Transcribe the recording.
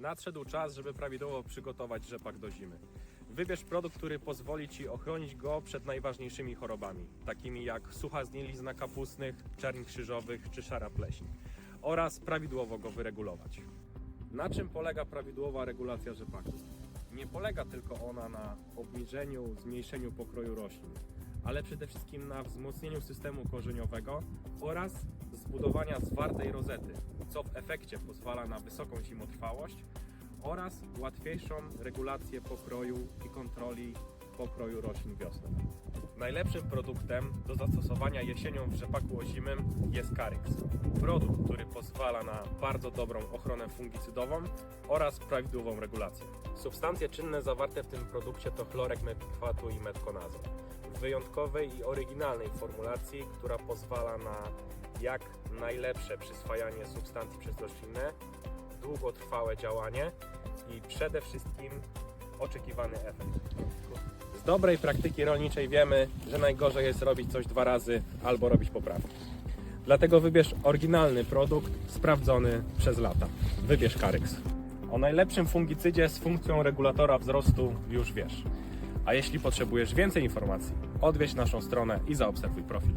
Nadszedł czas, żeby prawidłowo przygotować rzepak do zimy. Wybierz produkt, który pozwoli Ci ochronić go przed najważniejszymi chorobami, takimi jak sucha znielizna kapustnych, czerń krzyżowych czy szara pleśń, oraz prawidłowo go wyregulować. Na czym polega prawidłowa regulacja rzepaku? Nie polega tylko ona na obniżeniu, zmniejszeniu pokroju roślin, ale przede wszystkim na wzmocnieniu systemu korzeniowego oraz zbudowania zwartej rozety, co w efekcie pozwala na wysoką zimotrwałość oraz łatwiejszą regulację pokroju i kontroli pokroju roślin wiosną. Najlepszym produktem do zastosowania jesienią w rzepaku ozimym jest Caryx. Produkt, pozwala na bardzo dobrą ochronę fungicydową oraz prawidłową regulację. Substancje czynne zawarte w tym produkcie to chlorek mepikwatu i metkonazol. W wyjątkowej i oryginalnej formulacji, która pozwala na jak najlepsze przyswajanie substancji przez roślinę, długotrwałe działanie i przede wszystkim oczekiwany efekt. Z dobrej praktyki rolniczej wiemy, że najgorzej jest robić coś dwa razy albo robić poprawki. Dlatego wybierz oryginalny produkt sprawdzony przez lata. Wybierz Caryx. O najlepszym fungicydzie z funkcją regulatora wzrostu już wiesz. A jeśli potrzebujesz więcej informacji, odwiedź naszą stronę i zaobserwuj profil.